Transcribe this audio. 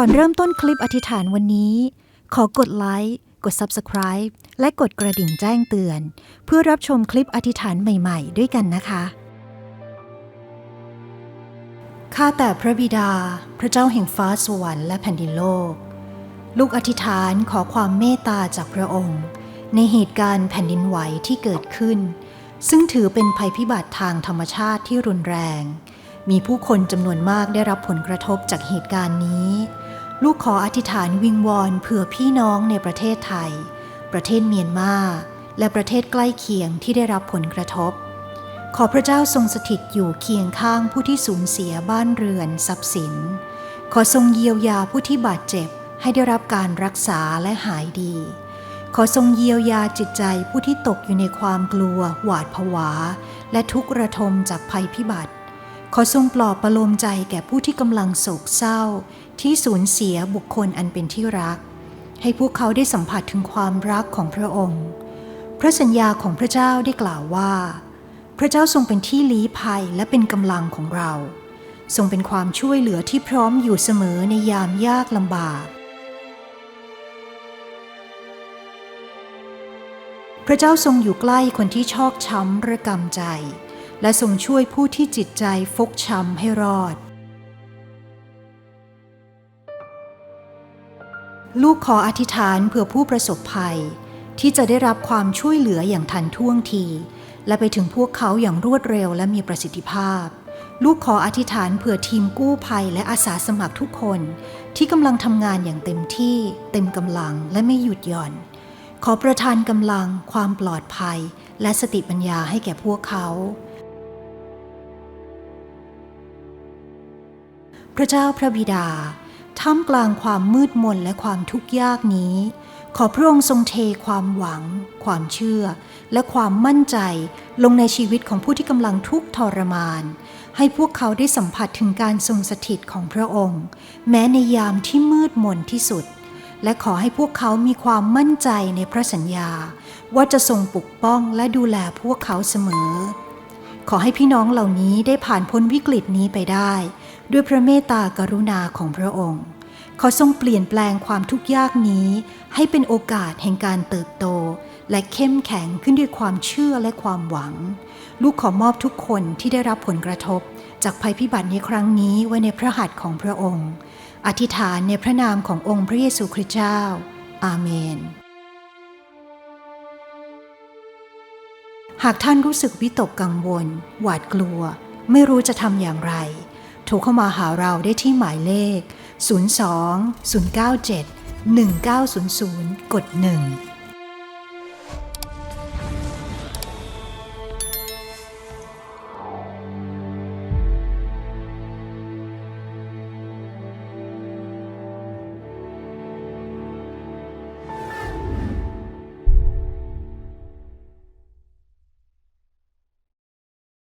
ก่อนเริ่มต้นคลิปอธิษฐานวันนี้ ขอกดไลค์กด Subscribe และกดกระดิ่งแจ้งเตือน เพื่อรับชมคลิปอธิษฐานใหม่ๆ ด้วยกันนะคะ ข้าแต่พระบิดา พระเจ้าแห่งฟ้าสวรรค์และแผ่นดินโลก ลูกอธิษฐานขอความเมตตาจากพระองค์ ในเหตุการณ์แผ่นดินไหวที่เกิดขึ้น ซึ่งถือเป็นภัยพิบัติทางธรรมชาติที่รุนแรง มีผู้คนจำนวนมากได้รับผลกระทบจากเหตุการณ์นี้ ลูกขออธิษฐานวิงวอนเผื่อพี่น้องในประเทศไทย ประเทศเมียนมา และประเทศใกล้เคียงที่ได้รับผลกระทบ ขอพระเจ้าทรงสถิตอยู่เคียงข้างผู้ที่สูญเสียบ้านเรือนทรัพย์สิน ขอทรงเยียวยาผู้ที่บาดเจ็บให้ได้รับการรักษาและหายดี ขอทรงเยียวยาจิตใจผู้ที่ตกอยู่ในความกลัว หวาดผวา และทุกข์ระทมจากภัยพิบัติ อทรงปลอบประโลมใจแก่ผู้ที่กำลังโศกเศร้า ที่สูญเสียบุคคลอันเป็นที่รัก ให้พวกเขาได้สัมผัสถึงความรักของพระองค์ พระสัญญาของพระเจ้าได้กล่าวว่า พระเจ้าทรงเป็นที่ลี้ภัยและเป็นกำลังของเรา ทรงเป็นความช่วยเหลือที่พร้อมอยู่เสมอในยามยากลำบาก พระเจ้าทรงอยู่ใกล้คนที่ชอกช้ำระกำใจ และทรงช่วยผู้ที่จิตใจฟกช้ำให้รอด ลูกขออธิษฐานเผื่อผู้ประสบภัย ที่จะได้รับความช่วยเหลืออย่างทันท่วงที และไปถึงพวกเขาอย่างรวดเร็วและมีประสิทธิภาพ ลูกขออธิษฐานเผื่อทีมกู้ภัยและอาสาสมัครทุกคน ที่กำลังทำงานอย่างเต็มที่ เต็มกำลังและไม่หยุดหย่อน ขอประทานกำลัง ความปลอดภัย และสติปัญญาให้แก่พวกเขา พระเจ้าพระบิดา ท่ามกลางความมืดมนและความทุกข์ยากนี้ ขอพระองค์ทรงเทความหวัง ความเชื่อ และความมั่นใจลงในชีวิตของผู้ที่กำลังทุกข์ทรมาน ให้พวกเขาได้สัมผัสถึงการทรงสถิตของพระองค์ แม้ในยามที่มืดมนที่สุด และขอให้พวกเขามีความมั่นใจในพระสัญญา ว่าจะทรงปกป้องและดูแลพวกเขาเสมอ ขอให้พี่น้องเหล่านี้ได้ผ่านพ้นวิกฤตนี้ไปได้ ด้วยพระเมตตากรุณาของพระองค์ขอทรงเปลี่ยนแปลงความทุกข์ยากนี้ ให้เป็นโอกาสแห่งการเติบโต และเข้มแข็งขึ้นด้วยความเชื่อและความหวัง ลูกขอมอบทุกคนที่ได้รับผลกระทบ จากภัยพิบัติในครั้งนี้ไว้ในพระหัตถ์ของพระองค์ อธิษฐานในพระนามขององค์พระเยซูคริสต์เจ้า อาเมน หากท่านรู้สึกวิตกกังวล หวาดกลัว ไม่รู้จะทำอย่างไร โทรเข้ามาหาเราได้ที่หมายเลข 02 097 1900 กด 1